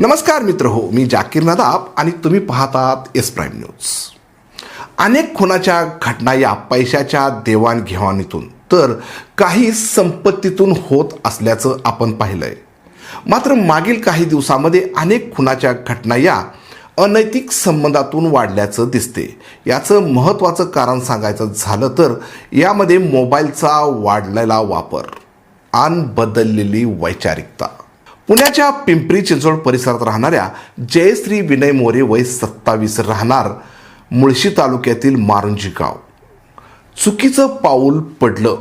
नमस्कार मित्र हो मी जाकीर नदाब आणि तुम्ही पाहतात एस प्राईम न्यूज. अनेक खुनाच्या घटना या पैशाच्या देवाणघेवाणीतून तर काही संपत्तीतून होत असल्याचं आपण पाहिलंय. मात्र मागील काही दिवसामध्ये अनेक खुनाच्या घटना या अनैतिक संबंधातून वाढल्याचं दिसते. याचं महत्त्वाचं कारण सांगायचं झालं तर यामध्ये मोबाईलचा वाढलेला वापर अनबदललेली बदललेली वैचारिकता. पुण्याच्या पिंपरी चिंचवड परिसरात राहणाऱ्या जयश्री विनय मोरे वय सत्तावीस राहणार मुळशी तालुक्यातील मारुंजी गाव. चुकीचं पाऊल पडलं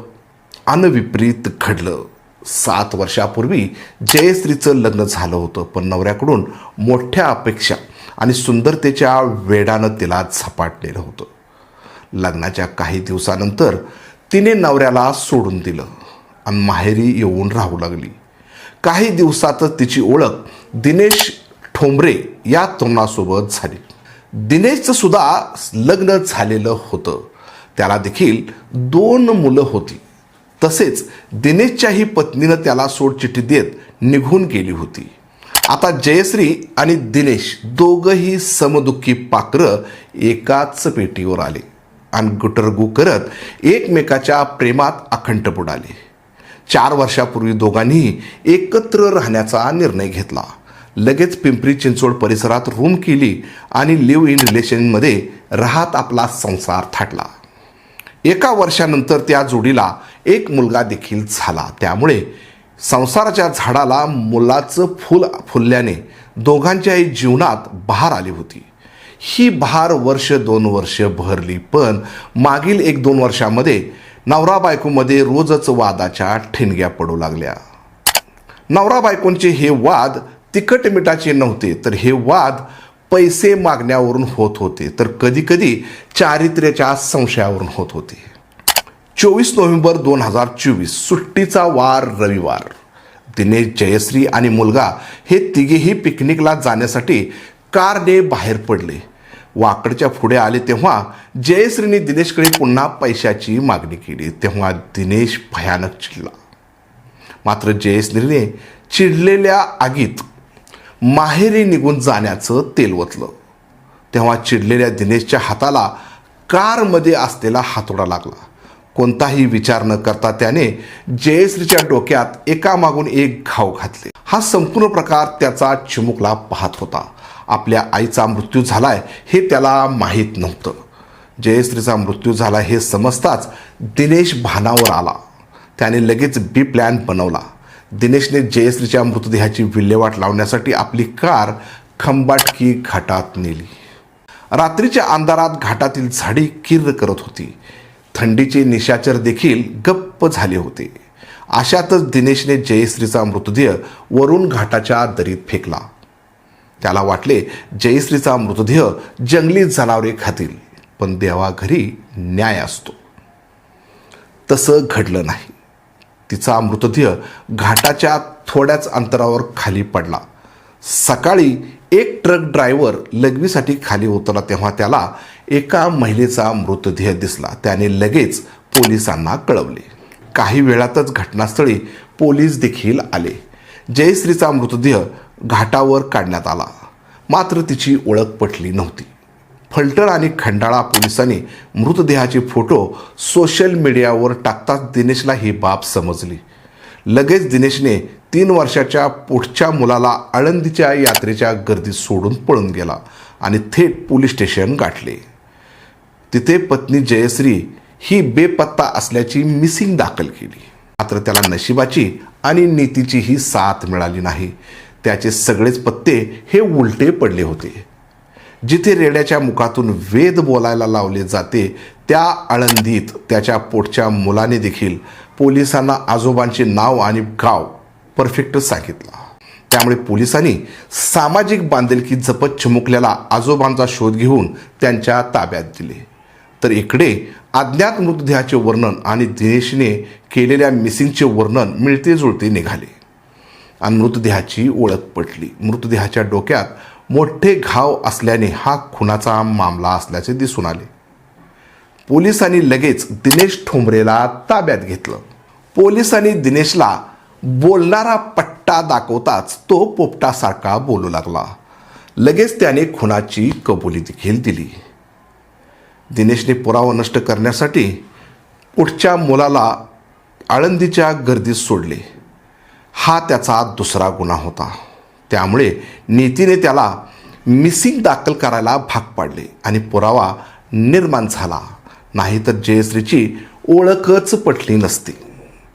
आणि विपरीत घडलं. सात वर्षापूर्वी जयश्रीचं लग्न झालं होतं पण नवऱ्याकडून मोठ्या अपेक्षा आणि सुंदरतेच्या वेडानं तिला झपाटलेलं होतं. लग्नाच्या काही दिवसानंतर तिने नवऱ्याला सोडून दिलं आणि माहेरी येऊन राहू लागली. काही दिवसातच तिची ओळख दिनेश ठोंबरे या तरुणासोबत झाली. दिनेशचं सुद्धा लग्न झालेलं होतं. त्याला देखील दोन मुलं होती. तसेच दिनेशच्याही पत्नीनं त्याला सोडचिठ्ठी देत निघून गेली होती. आता जयश्री आणि दिनेश दोघंही समदुःखी पाखरं एकाच पेटीवर आले आणि गुटरगू करत एकमेकाच्या प्रेमात अखंड बुडाले. चार वर्षापूर्वी दोघांनीही एकत्र राहण्याचा निर्णय घेतला. लगेच पिंपरी चिंचवड परिसरात रूम केली आणि लिव्ह इन रिलेशनमध्ये राहत आपला संसार थाटला. एका वर्षानंतर त्या जोडीला एक मुलगा देखील झाला. त्यामुळे संसाराच्या झाडाला मुलाचं फुल फुलल्याने दोघांच्याही जीवनात बहार आली होती. ही बहार वर्ष दोन वर्ष बहरली पण मागील एक दोन वर्षामध्ये नवरा बायकोमध्ये रोजच वादाच्या ठिणग्या पडू लागल्या. नवरा बायकोंचे हे वाद तिखट मिठाचे नव्हते तर हे वाद पैसे मागण्यावरून होत होते तर कधीकधी चारित्र्याच्या संशयावरून होत होते. चोवीस नोव्हेंबर दोन हजार चोवीस सुट्टीचा वार रविवार. दिनेश जयश्री आणि मुलगा हे तिघेही पिकनिकला जाण्यासाठी कारने बाहेर पडले. वाकडच्या पुढे आले तेव्हा जयश्रीने दिनेशकडे पुन्हा पैशाची मागणी केली. तेव्हा दिनेश भयानक चिडला. मात्र जयश्रीने चिडलेल्या आगीत माहेरी निघून जाण्याचं तेल ओतलं. तेव्हा चिडलेल्या दिनेशच्या हाताला कारमध्ये असलेला हातोडा लागला. कोणताही विचार न करता त्याने जयश्रीच्या डोक्यात एकामागून एक घाव घातले. हा संपूर्ण प्रकार त्याचा चिमुकला पाहत होता. आपल्या आईचा मृत्यू झालाय हे त्याला माहीत नव्हतं. जयश्रीचा मृत्यू झाला हे समजताच दिनेश भानावर आला. त्याने लगेच बी प्लॅन बनवला. दिनेशने जयश्रीच्या मृतदेहाची विल्हेवाट लावण्यासाठी आपली कार खंबाटकी घाटात नेली. रात्रीच्या अंधारात घाटातील झाडी किर्र करत होती. थंडीचे निशाचर देखील गप्प झाले होते. अशातच दिनेशने जयश्रीचा मृतदेह वरून घाटाच्या दरीत फेकला. त्याला वाटले जयश्रीचा मृतदेह जंगली जनावरे खातील पण देवाघरी न्याय असतो. तसं घडलं नाही. तिचा मृतदेह घाटाच्या थोड्याच अंतरावर खाली पडला. सकाळी एक ट्रक ड्रायव्हर लघवीसाठी खाली उतरला तेव्हा त्याला एका महिलेचा मृतदेह दिसला. त्याने लगेच पोलिसांना कळवले. काही वेळातच घटनास्थळी पोलीस देखील आले. जयश्रीचा मृतदेह घाटावर काढण्यात आला. मात्र तिची ओळख पटली नव्हती. फलटण आणि खंडाळा पोलिसांनी मृतदेहाचे फोटो सोशल मीडियावर टाकताच दिनेशला ही बाब समजली. लगेच दिनेशने तीन वर्षाच्या पुढच्या मुलाला आळंदीच्या यात्रेच्या गर्दीत सोडून पळून गेला आणि थेट पोलीस स्टेशन गाठले. तिथे पत्नी जयश्री ही बेपत्ता असल्याची मिसिंग दाखल केली. मात्र त्याला नशिबाची आणि नीतीचीही साथ मिळाली नाही. त्याचे सगळेच पत्ते हे उलटे पडले होते. जिथे रेड्याच्या मुखातून वेद बोलायला लावले जाते त्या आळंदीत त्याच्या पोटच्या मुलाने देखील पोलिसांना आजोबांचे नाव आणि गाव परफेक्ट सांगितला. त्यामुळे पोलिसांनी सामाजिक बांधिलकी जपत चिमुकल्याला आजोबांचा शोध घेऊन त्यांच्या ताब्यात दिले. तर इकडे अज्ञात मृतदेहाचे वर्णन आणि दिनेशने केलेल्या मिसिंगचे वर्णन मिळते जुळते निघाले. आणि मृतदेहाची ओळख पटली. मृतदेहाच्या डोक्यात मोठे घाव असल्याने हा खुनाचा मामला असल्याचे दिसून आले. पोलिसांनी लगेच दिनेश ठोंबरेला ताब्यात घेतलं. पोलिसांनी दिनेशला बोलणारा पट्टा दाखवताच तो पोपटासारखा बोलू लागला. लगेच त्याने खुनाची कबुली देखील दिली. दिनेशने पुरावा नष्ट करण्यासाठी पुढच्या मुलाला आळंदीच्या गर्दीत सोडले. हा त्याचा दुसरा गुन्हा होता. त्यामुळे नीतीने त्याला मिसिंग दाखल करायला भाग पाडले आणि पुरावा निर्माण झाला. नाहीतर जयश्रीची ओळखच पटली नसती.